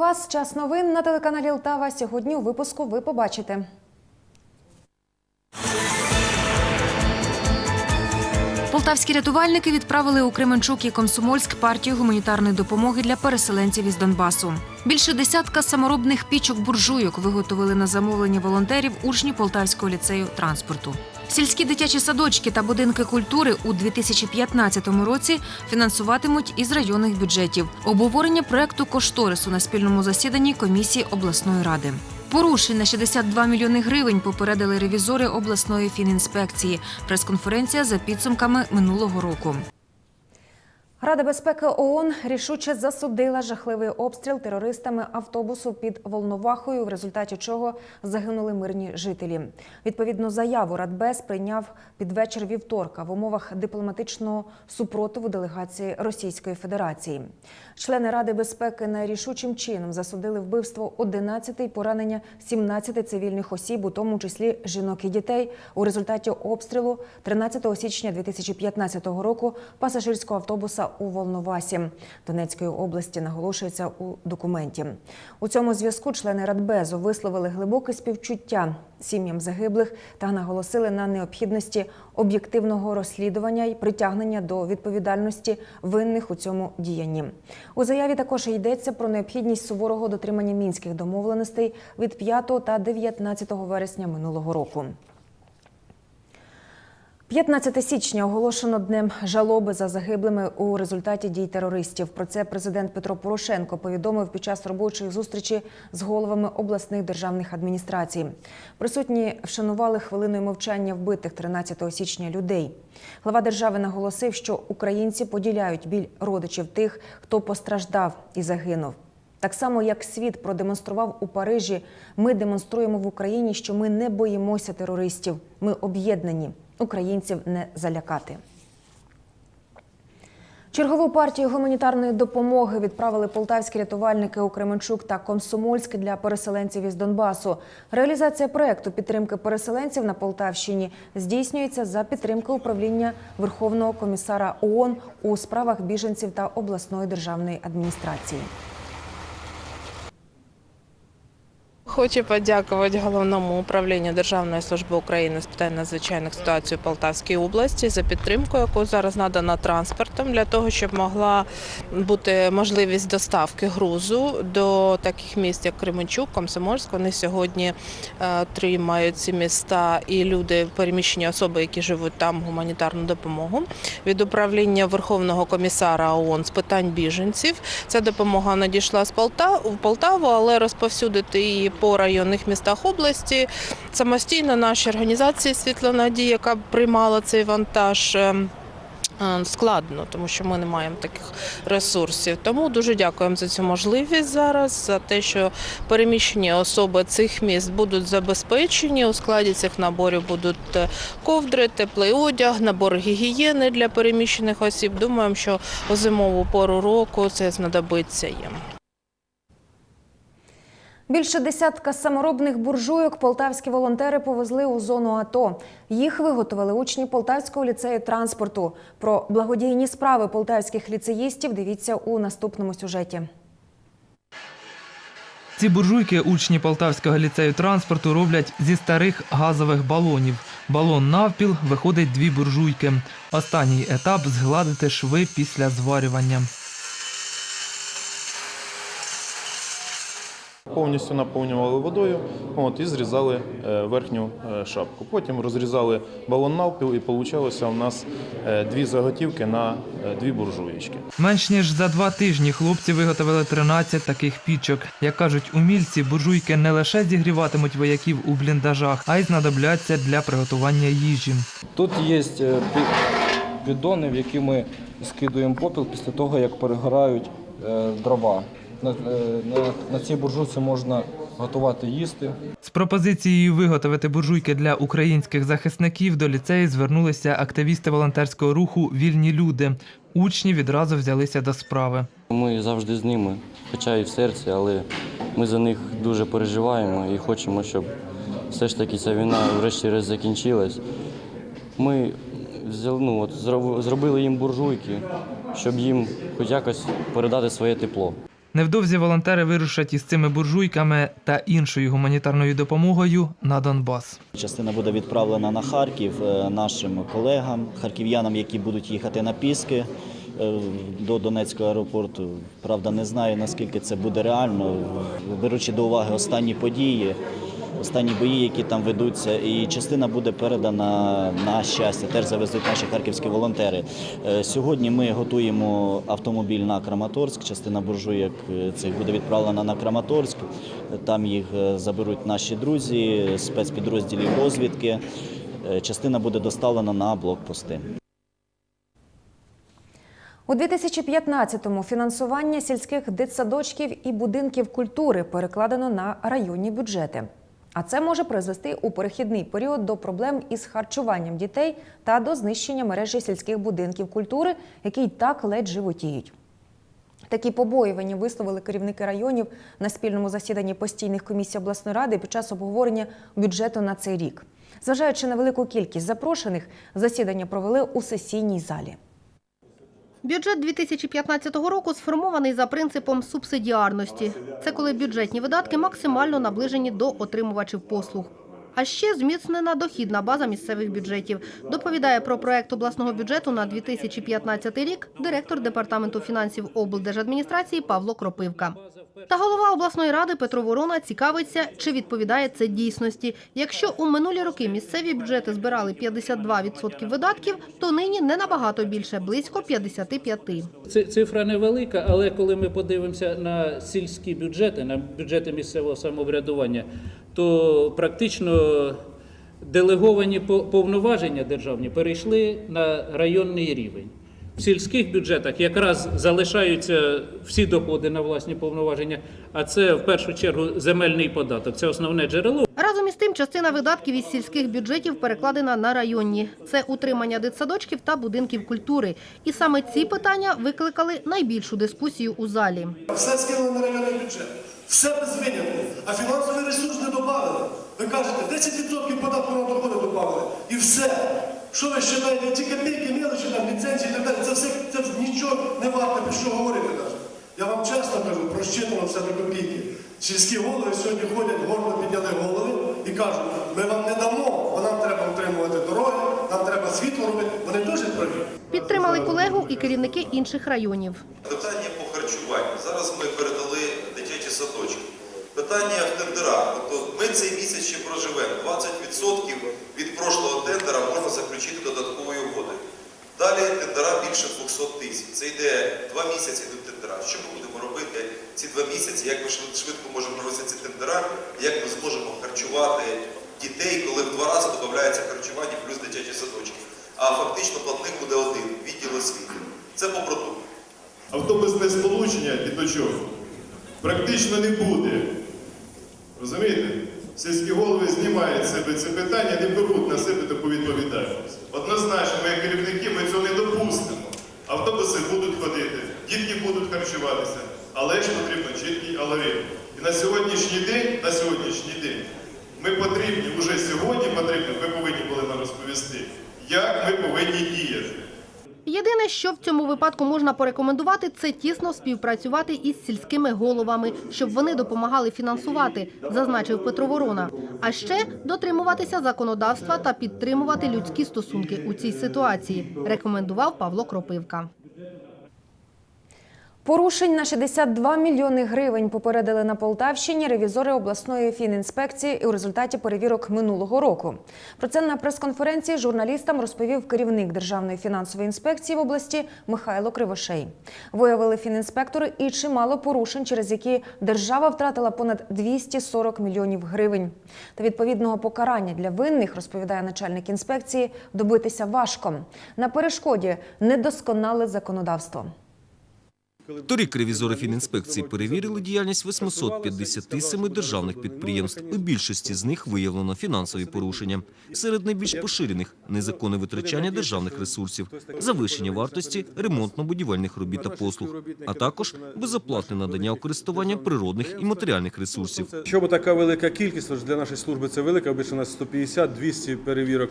Вас. Час новин на телеканалі Лтава. Сьогодні у випуску ви побачите. Полтавські рятувальники відправили у Кременчук і Комсомольськ партію гуманітарної допомоги для переселенців із Донбасу. Більше десятка саморобних пічок буржуйок виготовили на замовлення волонтерів учні Полтавського ліцею транспорту. Сільські дитячі садочки та будинки культури у 2015 році фінансуватимуть із районних бюджетів. Обговорення проекту кошторису на спільному засіданні комісії обласної ради. Порушень на 62 мільйони гривень попередили ревізори обласної фінінспекції. Прес-конференція за підсумками минулого року. Рада безпеки ООН рішуче засудила жахливий обстріл терористами автобусу під Волновахою, в результаті чого загинули мирні жителі. Відповідну заяву Радбез прийняв під вечір вівторка в умовах дипломатичного супротиву делегації Російської Федерації. Члени Ради безпеки найрішучим чином засудили вбивство 11 і поранення 17 цивільних осіб, у тому числі жінок і дітей, у результаті обстрілу 13 січня 2015 року пасажирського автобуса у Волновасі Донецької області наголошується у документі. У цьому зв'язку члени Радбезу висловили глибоке співчуття сім'ям загиблих та наголосили на необхідності об'єктивного розслідування і притягнення до відповідальності винних у цьому діянні. У заяві також йдеться про необхідність суворого дотримання мінських домовленостей від 5 та 19 вересня минулого року. 15 січня оголошено днем жалоби за загиблими у результаті дій терористів. Про це президент Петро Порошенко повідомив під час робочої зустрічі з головами обласних державних адміністрацій. Присутні вшанували хвилиною мовчання вбитих 13 січня людей. Глава держави наголосив, що українці поділяють біль родичів тих, хто постраждав і загинув. Так само, як світ продемонстрував у Парижі, ми демонструємо в Україні, що ми не боїмося терористів. Ми об'єднані. Українців не залякати. Чергову партію гуманітарної допомоги відправили полтавські рятувальники у Кременчук та Комсомольськ для переселенців із Донбасу. Реалізація проекту підтримки переселенців на Полтавщині здійснюється за підтримки управління Верховного комісара ООН у справах біженців та обласної державної адміністрації. Хочу подякувати головному управлінню Державної служби України з питань надзвичайних ситуацій у Полтавській області за підтримку, яку зараз надана транспортом для того, щоб могла бути можливість доставки грузу до таких міст, як Кременчук, Комсомольськ. Вони сьогодні е, отримають ці міста і люди, переміщені особи, які живуть там, гуманітарну допомогу від управління Верховного комісара ООН з питань біженців. Ця допомога надійшла з Полтаву, але розповсюдити її по районних містах області самостійно нашій організації Світлонадія, яка приймала цей вантаж. ем, е, Складно, тому що ми не маємо таких ресурсів. Тому дуже дякуємо за цю можливість зараз, за те, що переміщені особи цих міст будуть забезпечені. У складі цих наборів будуть е, ковдри, теплий одяг, набор гігієни для переміщених осіб. Думаємо, що у зимову пору року це знадобиться їм. Більше десятка саморобних буржуйок полтавські волонтери повезли у зону АТО. Їх виготовили учні Полтавського ліцею транспорту. Про благодійні справи полтавських ліцеїстів дивіться у наступному сюжеті. Ці буржуйки учні Полтавського ліцею транспорту роблять зі старих газових балонів. Балон навпіл виходить дві буржуйки. Останній етап згладити шви після зварювання. Повністю наповнювали водою от, і зрізали е, верхню е, шапку. Потім розрізали балон навпіл і вийшло у нас е, дві заготівки на дві буржуєчки. Менш ніж за два тижні хлопці виготовили 13 таких пічок. Як кажуть умільці, буржуйки не лише зігріватимуть вояків у бліндажах, а й знадобляться для приготування їжі. Тут є піддони, в які ми скидуємо попіл після того, як перегорають дрова. На, е, на, на цій буржуйці можна готувати їсти. З пропозицією виготовити буржуйки для українських захисників до ліцею звернулися активісти волонтерського руху Вільні люди. Учні відразу взялися до справи. Ми завжди з ними, хоча і в серці, але ми за них дуже переживаємо і хочемо, щоб все ж таки ця війна врешті-решт закінчилась. Ми взяли, ну, от, зробили їм буржуйки, щоб їм хоч якось передати своє тепло. Невдовзі волонтери вирушать із цими буржуйками та іншою гуманітарною допомогою на Донбас. Частина буде відправлена на Харків е, нашим колегам, харків'янам, які будуть їхати на Піски е, до Донецького аеропорту. Правда, не знаю наскільки це буде реально, беручи до уваги останні події, останні бої, які там ведуться. І частина буде передана на щастя. Теж завезуть наші харківські волонтери. Е, Сьогодні ми готуємо автомобіль на Краматорськ. Частина буржуєк е, цих буде відправлена на Краматорськ. Там їх е, заберуть наші друзі, спецпідрозділів розвідки. Частина буде доставлена на блокпости. У 2015-му фінансування сільських дитсадочків і будинків культури перекладено на районні бюджети. А це може призвести у перехідний період до проблем із харчуванням дітей та до знищення мережі сільських будинків культури, які й так ледь животіють. Такі побоювання висловили керівники районів на спільному засіданні постійних комісій обласної ради під час обговорення бюджету на цей рік. Зважаючи на велику кількість запрошених, засідання провели у сесійній залі. Бюджет 2015 року сформований за принципом субсидіарності. Це коли бюджетні видатки максимально наближені до отримувачів послуг. А ще зміцнена дохідна база місцевих бюджетів. Доповідає про проект обласного бюджету на 2015 рік директор департаменту фінансів облдержадміністрації Павло Кропивка. Та голова обласної ради Петро Ворона цікавиться, чи відповідає це дійсності. Якщо у минулі роки місцеві бюджети збирали 52% видатків, то нині не набагато більше, близько 55%. Ци- Цифра невелика, але коли ми подивимося на сільські бюджети, на бюджети місцевого самоврядування, то практично делеговані по- повноваження державні перейшли на районний рівень. В сільських бюджетах якраз залишаються всі доходи на власні повноваження, а це в першу чергу земельний податок. Це основне джерело. Разом із тим, частина видатків із сільських бюджетів перекладена на районні. Це утримання дитсадочків та будинків культури. І саме ці питання викликали найбільшу дискусію у залі. Все скинули на районний бюджет. Все без винятку. А фінансовий ресурс не додали. Ви кажете, 10% податку на доходи додали. І все. Що ви вважаєте, ті копійки, мелочі, там, ліцензії і так далі, це все це нічого не варте про що говорити навіть. Я вам чесно кажу, просчитано все до копійки. Сільські голови сьогодні ходять, гордо підняли голови і кажуть, ми вам не дамо, бо нам треба утримувати дороги, нам треба світло робити. Вони теж праві. Підтримали колегу і керівники інших районів. Питання по харчуванню. Зараз ми передали дитячі садочки. Питання в тендерах. Тобто ми цей місяць ще проживемо. 20% від прошлого тендера заключити додатковою угодою. Далі тендера більше 200 тисяч. Це йде два місяці до тендера. Що ми будемо робити ці два місяці? Як ми швидко можемо провести ці тендера? Як ми зможемо харчувати дітей, коли в два рази додається харчування плюс дитячі садочки? А фактично платник буде один відділ освіти. Це по продукту. автобусне сполучення чого? Практично не буде. Розумієте? Сільські голови знімають з себе це питання, не беруть на себе таку відповідальність. Однозначно, ми як керівники, ми цього не допустимо. Автобуси будуть ходити, дітки будуть харчуватися, але ж потрібно чіткий алгоритм. І на сьогоднішній день, на сьогоднішній день, ми потрібні, вже сьогодні потрібно, ви повинні були нам розповісти, як ми повинні діяти. Єдине, що в цьому випадку можна порекомендувати, це тісно співпрацювати із сільськими головами, щоб вони допомагали фінансувати, зазначив Петро Ворона. А ще дотримуватися законодавства та підтримувати людські стосунки у цій ситуації, рекомендував Павло Кропивка. Порушень на 62 мільйони гривень попередили на Полтавщині ревізори обласної фінінспекції у результаті перевірок минулого року. Про це на прес-конференції журналістам розповів керівник Державної фінансової інспекції в області Михайло Кривошей. Виявили фінінспектори і чимало порушень, через які держава втратила понад 240 мільйонів гривень. Та відповідного покарання для винних, розповідає начальник інспекції, добитися важко. На перешкоді недосконале законодавство. Торік ревізори фінінспекції перевірили діяльність 857 державних підприємств. У більшості з них виявлено фінансові порушення. Серед найбільш поширених – незаконне витрачання державних ресурсів, завищення вартості ремонтно-будівельних робіт та послуг, а також безоплатне надання користування природних і матеріальних ресурсів. Щоб така велика кількість, для нашої служби це велика, обично у нас 150-200 перевірок.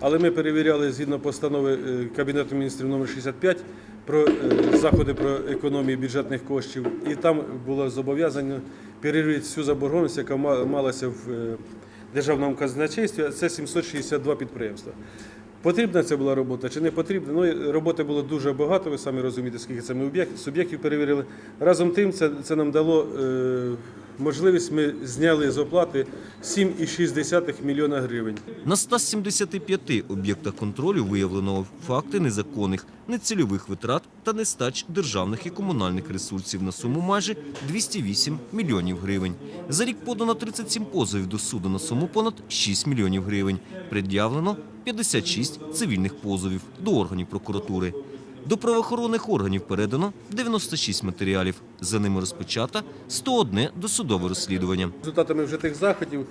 Але ми перевіряли згідно постанови е, Кабінету міністрів номер 65, про е, заходи про економію бюджетних коштів. І там було зобов'язано перевірити всю заборгованість, яка малася в е, державному казначействі, це 762 підприємства. Потрібна це була робота чи не потрібна? Ну, роботи було дуже багато, ви самі розумієте, скільки це ми суб'єктів перевірили. Разом тим, це, це нам дало е, можливість, ми зняли з оплати 7,6 мільйона гривень. На 175 об'єктах контролю виявлено факти незаконних, нецільових витрат та нестач державних і комунальних ресурсів на суму майже 208 мільйонів гривень. За рік подано 37 позовів до суду на суму понад 6 мільйонів гривень. Пред'явлено 56 цивільних позовів до органів прокуратури. До правоохоронних органів передано 96 матеріалів. За ними розпочато 101 досудове розслідування. Результатами вже тих заходів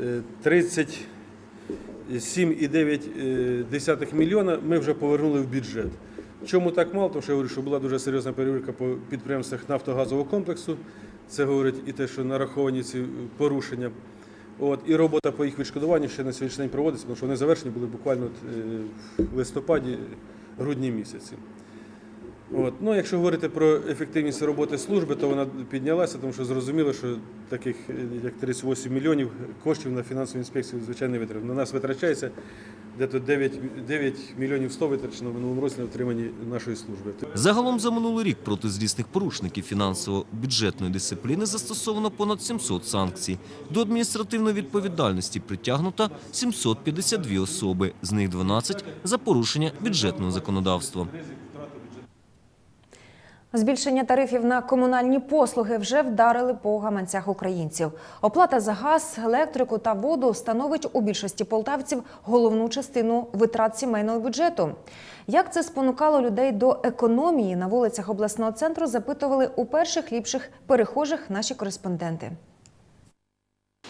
е, 37,9 мільйона ми вже повернули в бюджет. Чому так мало? Тому що я говорю, що була дуже серйозна перевірка по підприємствах нафтогазового комплексу. Це говорить і те, що нараховані ці порушення. От, і робота по їх відшкодуванню ще на сьогоднішній день проводиться, тому що вони завершені були буквально е, в листопаді, грудні місяці. От. Ну, якщо говорити про ефективність роботи служби, то вона піднялася, тому що зрозуміло, що таких як 38 мільйонів коштів на фінансову інспекцію звичайно витрачено. На нас витрачається десь 9, 9 мільйонів 100 витрачено в минулому році на утриманні нашої служби. Загалом за минулий рік проти злісних порушників фінансово-бюджетної дисципліни застосовано понад 700 санкцій. До адміністративної відповідальності притягнуто 752 особи, з них 12 за порушення бюджетного законодавства. Збільшення тарифів на комунальні послуги вже вдарили по гаманцях українців. Оплата за газ, електрику та воду становить у більшості полтавців головну частину витрат сімейного бюджету. Як це спонукало людей до економії на вулицях обласного центру, запитували у перших ліпших перехожих наші кореспонденти.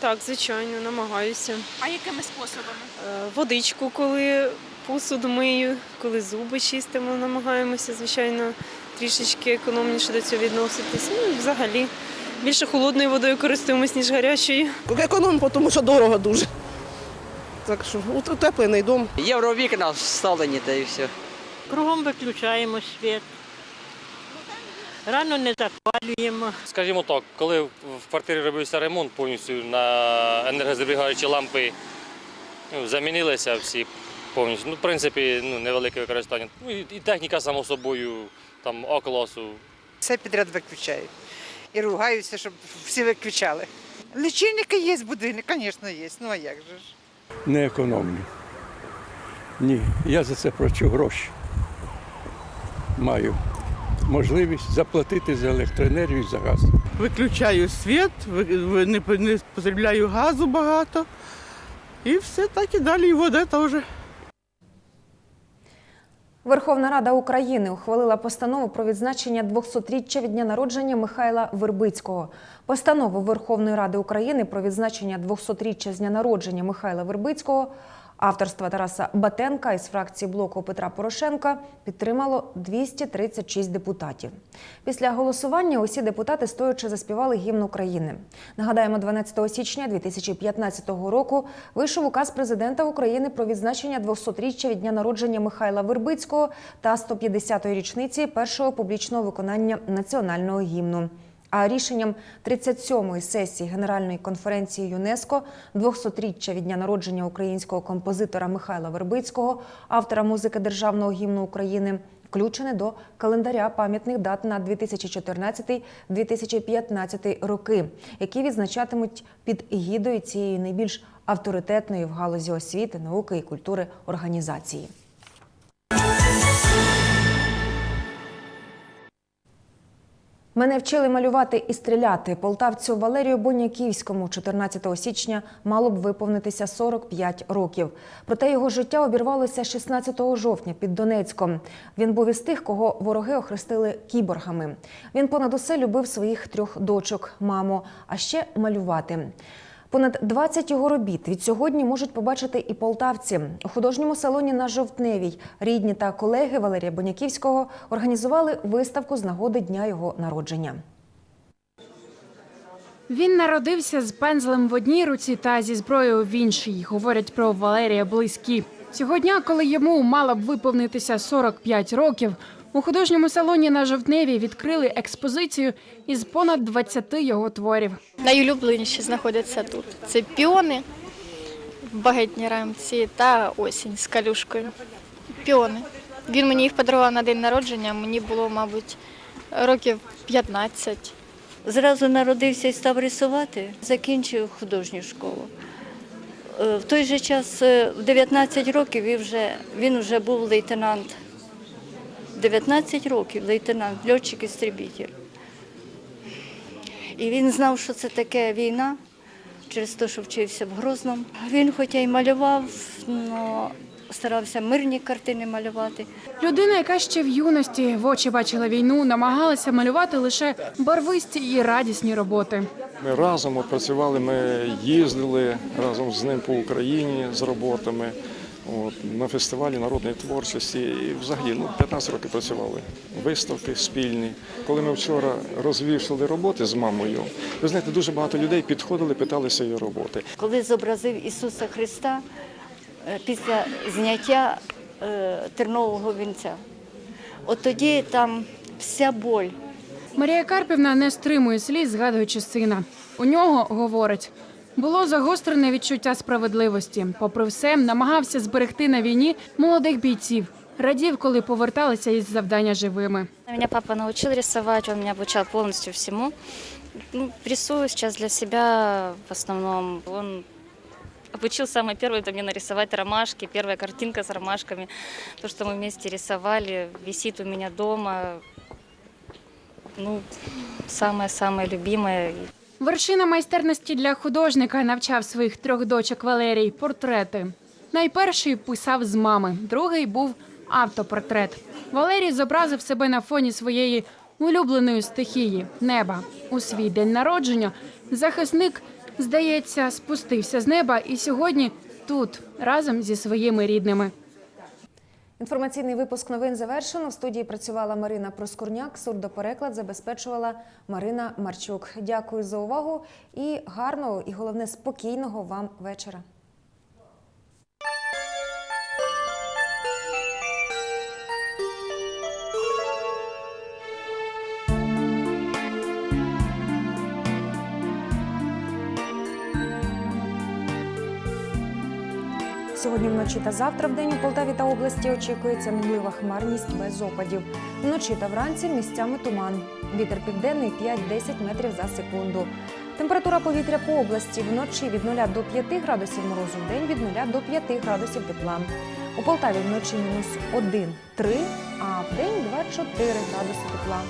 Так, звичайно, намагаюся. А якими способами? Е, Водичку, коли посуд мию, коли зуби чистимо, намагаємося, звичайно, трішечки економніше до цього відноситись. Ну взагалі більше холодною водою користуємось, ніж гарячою. Економимо, тому що дорого дуже. Так що утеплений дом. Євровікна вставлені та і все. Кругом виключаємо світ. Рано не запалюємо. Скажімо так, коли в квартирі робився ремонт повністю на енергозабігаючі лампи ну, замінилися всі повністю. Ну, в принципі, ну, невелике використання. Ну, і, і техніка, само собою, там А-класу. Все підряд виключають. І ругаються, щоб всі виключали. Лічильники є, будильник, звісно, є. Ну а як же ж? Не економлю. Ні, я за це плачу гроші. Маю можливість заплатити за електроенергію і за газ. Виключаю світ, не потребляю газу багато. І все так і далі, і вода теж. Верховна Рада України ухвалила постанову про відзначення 200-річчя від дня народження Михайла Вербицького. Постанову Верховної Ради України про відзначення 200-річчя з дня народження Михайла Вербицького авторства Тараса Батенка із фракції блоку Петра Порошенка підтримало 236 депутатів. Після голосування усі депутати стоячи заспівали гімн України. Нагадаємо, 12 січня 2015 року вийшов указ президента України про відзначення 200-річчя від дня народження Михайла Вербицького та 150-ї річниці першого публічного виконання національного гімну. А рішенням 37-ї сесії Генеральної конференції ЮНЕСКО 200-річчя від дня народження українського композитора Михайла Вербицького, автора музики Державного гімну України, включене до календаря пам'ятних дат на 2014-2015 роки, які відзначатимуть під егідою цієї найбільш авторитетної в галузі освіти, науки і культури організації. Мене вчили малювати і стріляти. Полтавцю Валерію Боняківському 14 січня мало б виповнитися 45 років. Проте його життя обірвалося 16 жовтня під Донецьком. Він був із тих, кого вороги охрестили кіборгами. Він понад усе любив своїх трьох дочок, маму, а ще малювати. Понад 20 його робіт від сьогодні можуть побачити і полтавці. У художньому салоні на Жовтневій рідні та колеги Валерія Боняківського організували виставку з нагоди дня його народження. Він народився з пензлем в одній руці та зі зброєю в іншій. Говорять про Валерія близькі. Цього дня, коли йому мало б виповнитися 45 років, У художньому салоні на Жовтневі відкрили експозицію із понад 20 його творів. Найулюбленіші знаходяться тут. Це піони в багетній рамці та осінь з калюшкою. Піони. Він мені їх подарував на день народження, мені було, мабуть, років 15. Зразу народився і став рисувати, закінчив художню школу. Е, В той же час, е, в 19 років, він вже, він вже був лейтенант. 19 років лейтенант, льотчик-істребітель. І він знав, що це таке війна, через те, що вчився в Грозному. Він, хоча й малював, але старався мирні картини малювати. Людина, яка ще в юності в очі бачила війну, намагалася малювати лише барвисті і радісні роботи. Ми разом працювали, ми їздили разом з ним по Україні з роботами. От, на фестивалі народної творчості і взагалі ну, 15 років працювали. Виставки спільні. Коли ми вчора розвішали роботи з мамою, ви знаєте, дуже багато людей підходили, питалися її роботи. Коли зобразив Ісуса Христа е, після зняття е, тернового вінця, от тоді там вся боль. Марія Карпівна не стримує сліз, згадуючи сина. У нього, говорить, було загострене відчуття справедливості. Попри все, намагався зберегти на війні молодих бійців. Радів, коли поверталися із завдання живими. Меня папа научил рисовать, он меня обучал полностью всему. Ну, рисую сейчас для себя в основном. Он обучил самый первый это мне нарисовать ромашки, первая картинка с ромашками. То, что мы вместе рисовали, висит у меня дома. Ну, самое-самое любимое. Вершина майстерності для художника навчав своїх трьох дочок Валерій портрети. Найперший писав з мами, другий був автопортрет. Валерій зобразив себе на фоні своєї улюбленої стихії неба. У свій день народження захисник, здається, спустився з неба і сьогодні тут разом зі своїми рідними. Інформаційний випуск новин завершено. В студії працювала Марина Проскурняк. Сурдопереклад забезпечувала Марина Марчук. Дякую за увагу і гарного, і головне спокійного вам вечора. Сьогодні вночі та завтра в день у Полтаві та області очікується мінлива хмарність без опадів. Вночі та вранці місцями туман. Вітер південний 5-10 метрів за секунду. Температура повітря по області вночі від 0 до 5 градусів морозу, в день від 0 до 5 градусів тепла. У Полтаві вночі мінус 1-3, а в день 2-4 градуси тепла.